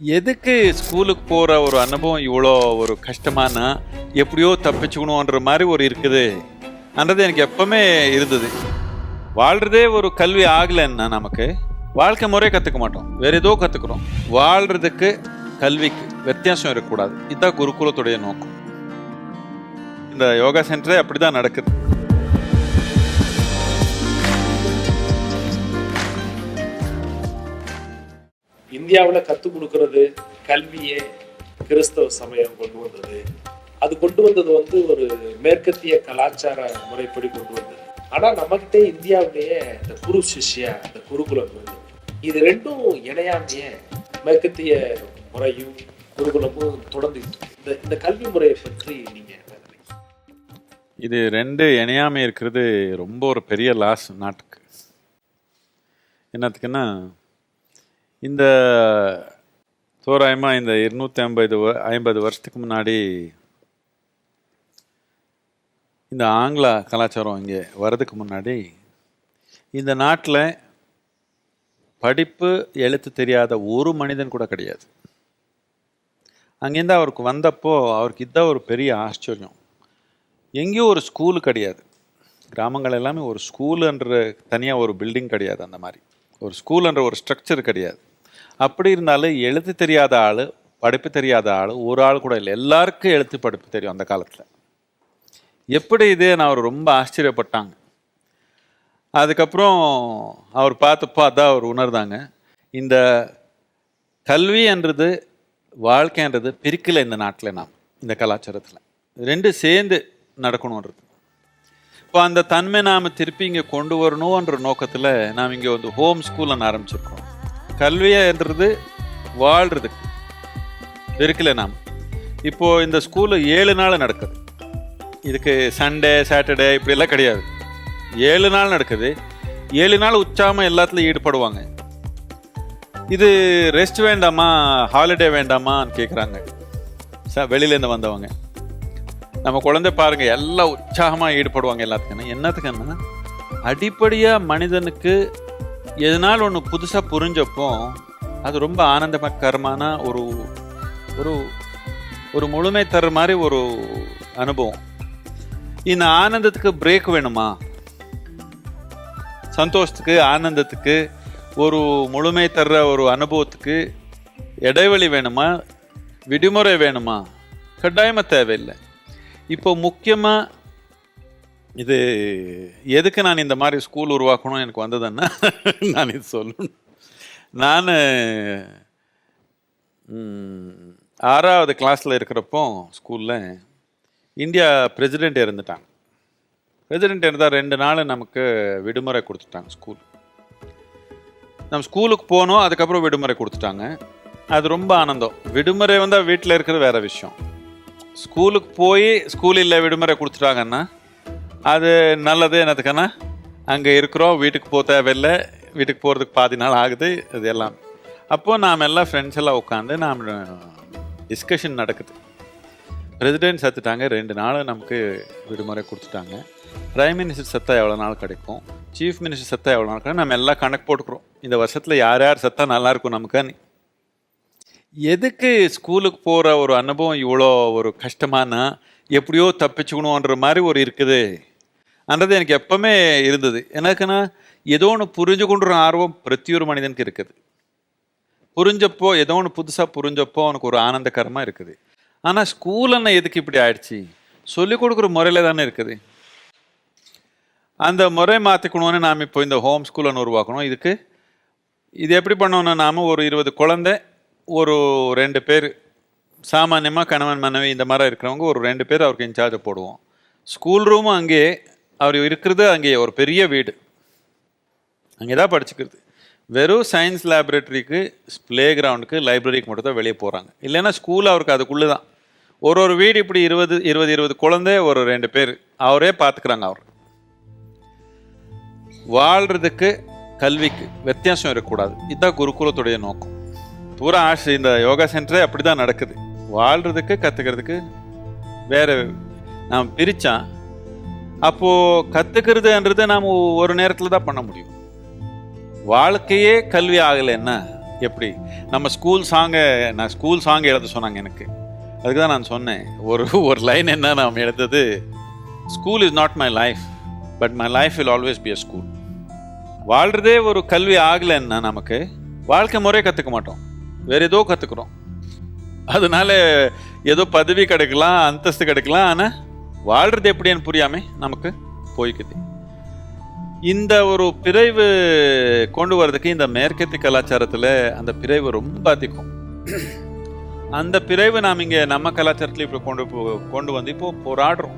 எதுக்கு ஸ்கூலுக்கு போகிற ஒரு அனுபவம் இவ்வளோ ஒரு கஷ்டமானா எப்படியோ தப்பிச்சுக்கணுன்ற மாதிரி ஒரு இருக்குது. அன்றது எனக்கு எப்பவுமே இருந்தது. வாழ்கிறதே ஒரு கல்வி ஆகலைன்னா நமக்கு வாழ்க்கை முறையை கற்றுக்க மாட்டோம். வேற ஏதோ கற்றுக்குறோம் வாழ்கிறதுக்கு கல்விக்கு வித்தியாசம் இருக்கக்கூடாது. இதுதான் குருகுலத்துடைய நோக்கம். இந்த யோகா சென்டரே அப்படிதான் நடக்குது. இந்தியாவில் கற்றுக் கொடுக்கறது கல்வியே கிறிஸ்தவ சமயம் கொண்டு வந்தது. அது கொண்டு வந்தது வந்து ஒரு மேற்கத்திய கலாச்சார முறைப்படி கொண்டு வந்தது. ஆனால் நம்மகிட்டே இந்தியாவிலேயே இந்த குரு சிஷ்யா இந்த குருகுலம் வந்து இது ரெண்டும் இணையாமையே மேற்கத்திய முறையும் குருகுலமும் தொடர்ந்து இந்த இந்த கல்வி முறையை பற்றி நீங்க இது ரெண்டு இணையாமை இருக்கிறது ரொம்ப ஒரு பெரிய லாஸ் நாட்டுக்கு. என்னத்துக்குன்னா இந்த தோராயமாக இந்த இருநூற்றி ஐம்பது வ- ஐம்பது வருஷத்துக்கு முன்னாடி இந்த ஆங்கில கலாச்சாரம் இங்கே வர்றதுக்கு முன்னாடி இந்த நாட்டில் படிப்பு எழுத்து தெரியாத ஒரு மனிதன் கூட கிடையாது. அங்கேருந்து அவருக்கு வந்தப்போ அவருக்கு இதான் ஒரு பெரிய ஆச்சரியம். எங்கேயும் ஒரு ஸ்கூலு கிடையாது. கிராமங்கள் எல்லாமே ஒரு ஸ்கூலுன்ற தனியாக ஒரு பில்டிங் கிடையாது அந்த மாதிரி. ஒரு ஸ்கூலுன்ற ஒரு ஸ்ட்ரக்சர் கிடையாது. அப்படி இருந்தாலும் எழுத்து தெரியாத ஆள் படிப்பு தெரியாத ஆள் ஒரு ஆள் கூட இல்லை. எல்லாருக்கும் எழுத்து படிப்பு தெரியும் அந்த காலத்தில். எப்படி இது? நான் அவர் ரொம்ப ஆச்சரியப்பட்டாங்க. அதுக்கப்புறம் அவர் பார்த்தப்போ அதான் அவர் உணர்ந்தாங்க. இந்த கல்வின்றது வாழ்க்கைன்றது பிரிக்கலை இந்த நாட்டில் நாம் இந்த கலாச்சாரத்தில். ரெண்டு சேர்ந்து நடக்கணுன்றது இப்போ அந்த தன்மை நாம் திருப்பி இங்கே கொண்டு வரணுன்ற நோக்கத்தில் நாம் இங்கே வந்து ஹோம் ஸ்கூல்னு ஆரம்பிச்சிருக்கோம். கல்வியன்றது வாழ்கிறதுக்கு பிரிக்கல நாம். இப்போ இந்த ஸ்கூலு ஏழு நாள் நடக்குது. இதுக்கு சண்டே சாட்டர்டே இப்படியெல்லாம் கிடையாது. ஏழு நாள் நடக்குது. ஏழு நாள் உச்சாமல் எல்லாத்துலையும் ஈடுபடுவாங்க. இது ரெஸ்ட் வேண்டாமா ஹாலிடே வேண்டாமான்னு கேட்குறாங்க ச வெளியிலேருந்து வந்தவங்க. நம்ம குழந்தை பாருங்க எல்லாம் உற்சாகமாக ஈடுபடுவாங்க எல்லாத்துக்குன்னு என்னத்துக்குன்னா அடிப்படையாக மனிதனுக்கு எதனால் ஒன்று புதுசாக புரிஞ்சப்போ அது ரொம்ப ஆனந்தகரமான ஒரு ஒரு ஒரு முழுமை தர்ற மாதிரி ஒரு அனுபவம். இந்த ஆனந்தத்துக்கு பிரேக் வேணுமா? சந்தோஷத்துக்கு ஆனந்தத்துக்கு ஒரு முழுமை தர்ற ஒரு அனுபவத்துக்கு இடைவெளி வேணுமா? விடுமுறை வேணுமா? கட்டாயமாக தேவையில்லை. இப்போ முக்கியமாக இது எதுக்கு நான் இந்த மாதிரி ஸ்கூல் உருவாக்கணும் எனக்கு வந்ததுன்னா நான் இது சொல்லணும். நான் ஆறாவது கிளாஸில் இருக்கிறப்போ ஸ்கூலில் இந்தியா பிரசிடெண்ட் இருந்துட்டாங்க பிரசிடெண்ட் இருந்தால் ரெண்டு நாள் நமக்கு விடுமுறை கொடுத்துட்டாங்க ஸ்கூல் நம்ம ஸ்கூலுக்கு போனோம் அதுக்கப்புறம் விடுமுறை கொடுத்துட்டாங்க. அது ரொம்ப ஆனந்தம். விடுமுறை வந்தால் வீட்டில் இருக்கிறது வேற விஷயம். ஸ்கூலுக்கு போய் ஸ்கூல் இல்லை விடுமுறை கொடுத்துட்டாங்கன்னா அது நல்லது என்னதுக்குன்னா அங்கே இருக்கிறோம் வீட்டுக்கு போக தேவையில்லை வீட்டுக்கு போகிறதுக்கு பாதி நாள் ஆகுது இது எல்லாம். அப்போது நாம் எல்லாம் ஃப்ரெண்ட்ஸ் எல்லாம் உட்காந்து நாம் டிஸ்கஷன் நடக்குது. பிரசிடென்ட் சத்துட்டாங்க ரெண்டு நாள் நமக்கு விடுமுறை கொடுத்துட்டாங்க. பிரைம் மினிஸ்டர் சத்தா எவ்வளோ நாள் கிடைக்கும்? சீஃப் மினிஸ்டர் சத்தா எவ்வளோ நாள் கிடைக்கும்? நம்ம எல்லாம் கணக்கு போட்டுக்கிறோம். இந்த வருஷத்தில் யார் யார் சத்தா நல்லா இருக்கும் நமக்குன்னு. எதுக்கு ஸ்கூலுக்கு போகிற ஒரு அனுபவம் இவ்வளோ ஒரு கஷ்டமானா எப்படியோ தப்பிச்சுக்கணுன்ற மாதிரி ஒரு இருக்குது. அன்றது எனக்கு எப்பவுமே இருந்தது. எனக்குன்னா ஏதோ ஒன்று புரிஞ்சுக்கொண்டுற ஆர்வம் பிரத்தி ஒரு மனிதனுக்கு இருக்குது. புரிஞ்சப்போ ஏதோ ஒன்று புதுசாக புரிஞ்சப்போ அவனுக்கு ஒரு ஆனந்தகரமாக இருக்குது. ஆனால் ஸ்கூல்னா எதுக்கு இப்படி ஆயிடுச்சு? சொல்லிக் கொடுக்குற முறையில் தானே இருக்குது. அந்த முறை மாற்றிக்கணும்னு நாம் இப்போ இந்த ஹோம் ஸ்கூலை உருவாக்கணும். இதுக்கு இது எப்படி பண்ணோம்னா நாம் ஒரு இருபது குழந்தை ஒரு ரெண்டு பேர் சாமானியமாக கணவன் மனைவி இந்த மாதிரி இருக்கிறவங்க ஒரு ரெண்டு பேர் அவருக்கு இன்சார்ஜை போடுவோம். ஸ்கூல் ரூமும் அங்கேயே அவர் இருக்கிறது அங்கேயே ஒரு பெரிய வீடு. அங்கே தான் படிச்சுக்கிறது. வெறும் சயின்ஸ் லேபரேட்டரிக்கு ப்ளே கிரவுண்டுக்கு லைப்ரரிக்கு மட்டும் தான் வெளியே போகிறாங்க இல்லைன்னா ஸ்கூல் அவருக்கு அதுக்குள்ளே தான் ஒரு ஒரு வீடு இப்படி இருபது இருபது இருபது குழந்தை ஒரு ரெண்டு பேர். அவரே பார்த்துக்கிறாங்க அவர். வாழ்கிறதுக்கு கல்விக்கு வித்தியாசம் இருக்கக்கூடாது. இதுதான் குருகுலத்துடைய நோக்கம். பூரா ஆஷ் இந்த யோகா சென்டரே அப்படி தான் நடக்குது. வாழ்கிறதுக்கு கற்றுக்கிறதுக்கு வேற நாம் பிரித்தான் அப்போது கற்றுக்கிறதுன்றது நாம் ஒரு நேரத்தில் தான் பண்ண முடியும். வாழ்க்கையே கல்வி ஆகலைன்னா எப்படி? நம்ம ஸ்கூல் சாங்கை நான் ஸ்கூல் சாங் எழுத சொன்னாங்க எனக்கு. அதுக்கு தான் நான் சொன்னேன். ஒரு ஒரு லைன் என்ன நாம் எழுந்தது school is not my life but my life will always be a school வாழ்கிறதே ஒரு கல்வி ஆகலைன்னா நமக்கு வாழ்க்கை முறையை கற்றுக்க மாட்டோம். வேற ஏதோ கற்றுக்குறோம் அதனால ஏதோ பதவி கிடைக்கலாம் அந்தஸ்து கிடைக்கலாம் ஆனால் வாழ்கிறது எப்படின்னு புரியாம நமக்கு போய்க்குது. இந்த ஒரு பிரிவு கொண்டு வர்றதுக்கு இந்த மேற்கத்திய கலாச்சாரத்தில் அந்த பிரிவு ரொம்ப அதிகம். அந்த பிரிவு நாம் இங்கே நம்ம கலாச்சாரத்தில் இப்போ கொண்டு போ கொண்டு வந்து இப்போ போராடுறோம்.